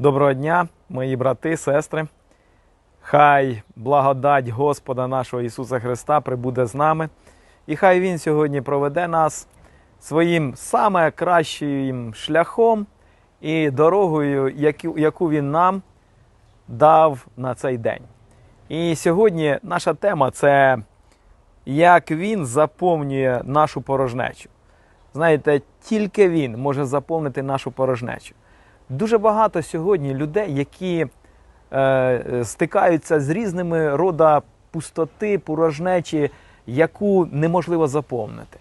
Доброго дня, мої брати, сестри. Хай благодать Господа нашого Ісуса Христа прибуде з нами. І хай Він сьогодні проведе нас своїм саме кращим шляхом і дорогою, яку Він нам дав на цей день. І сьогодні наша тема це як Він заповнює нашу порожнечу. Знаєте, тільки Він може заповнити нашу порожнечу. Дуже багато сьогодні людей, які е, стикаються з різними рода пустоти, порожнечі, яку неможливо заповнити.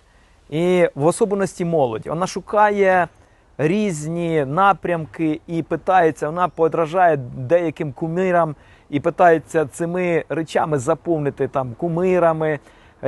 І в особливості молодь. Вона шукає різні напрямки і питається, вона подражає деяким кумирам і питається цими речами заповнити там кумирами,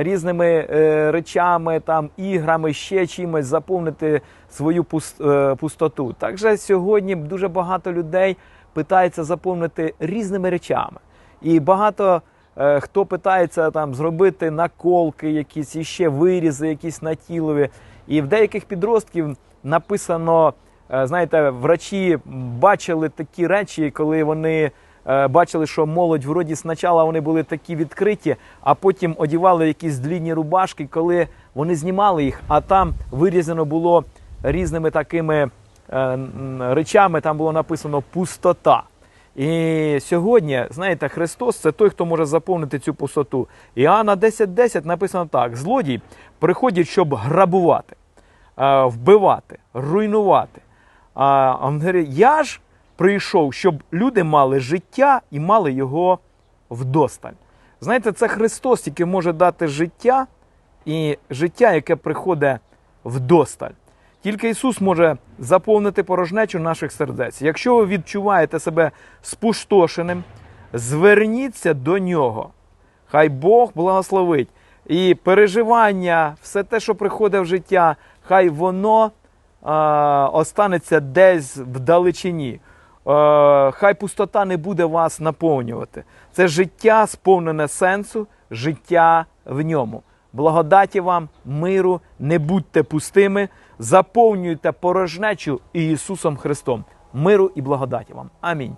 різними е, речами, там іграми, ще чимось заповнити свою е, пустоту. Також сьогодні дуже багато людей питається заповнити різними речами. І багато е, хто питається там зробити наколки, якісь іще вирізи, якісь на тілові. І в деяких підростків написано, знаєте, врачі бачили такі речі, коли вони бачили, що молодь вроді спочатку вони були такі відкриті, а потім одівали якісь длінні рубашки, коли вони знімали їх, а там вирізано було різними такими е, речами, там було написано пустота. І сьогодні, знаєте, Христос це той, хто може заповнити цю пустоту. Іоанна 10.10 написано так: злодій приходять, щоб грабувати, е, вбивати, руйнувати. А він говорить, я ж прийшов, щоб люди мали життя і мали його вдосталь. Знаєте, це Христос тільки може дати життя і життя, яке приходить вдосталь. Тільки Ісус може заповнити порожнечу наших сердець. Якщо ви відчуваєте себе спустошеним, зверніться до Нього. Хай Бог благословить. І переживання, все те, що приходить в життя, хай воно а, останеться десь вдалечині. Е, хай пустота не буде вас наповнювати. Це життя сповнене сенсу, життя в ньому. Благодаті вам, миру, не будьте пустими, заповнюйте порожнечу Ісусом Христом. Миру і благодаті вам. Амінь.